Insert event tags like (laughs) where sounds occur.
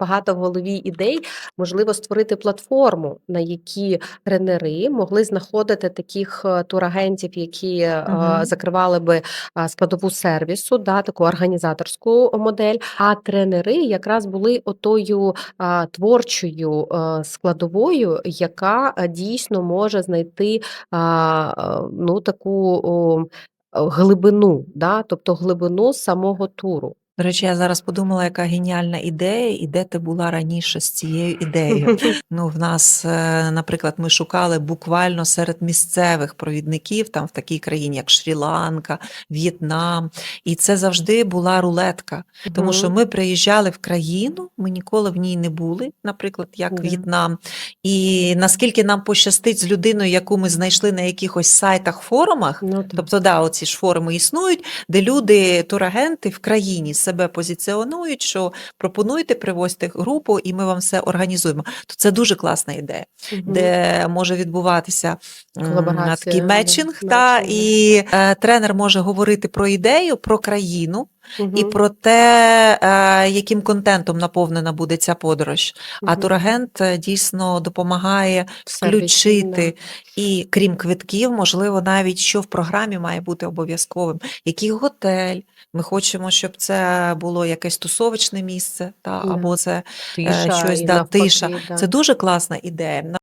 багато в голові ідей. Можливо, створити платформу, на якій тренери могли знаходити таких е, турагентів, які е, Мгм. закривали би складову сервісу, да, таку організаторську модель. А тренери якраз були отою творчою е, складовою, яка е, дійсно може знайти е, ну, таку глибину, да, тобто глибину самого туру. До речі, я зараз подумала, яка геніальна ідея, і де ти була раніше з цією ідеєю. (laughs) Ну, в нас, е, наприклад, ми шукали буквально серед місцевих провідників, там в такій країні, як Шрі-Ланка, В'єтнам. І це завжди була рулетка. Тому що ми приїжджали в країну, ми ніколи в ній не були, наприклад, як В'єтнам. І наскільки нам пощастить з людиною, яку ми знайшли на якихось сайтах, форумах, Ну. Тобто, да, оці ж форуми існують, де люди, турагенти в країні себе позиціонують, що пропонуйте, привозьте групу, і ми вам все організуємо. То це дуже класна ідея, угу. де може відбуватися такий мечинг, та, і е, тренер може говорити про ідею, про країну і про те, е, яким контентом наповнена буде ця подорож. А турагент е, дійсно допомагає включити і крім квитків, можливо, навіть що в програмі має бути обов'язковим, який готель. Ми хочемо, щоб це було якесь тусовичне місце, та або це е, Тиша щось да, навпаки, тиша. да. Це дуже класна ідея.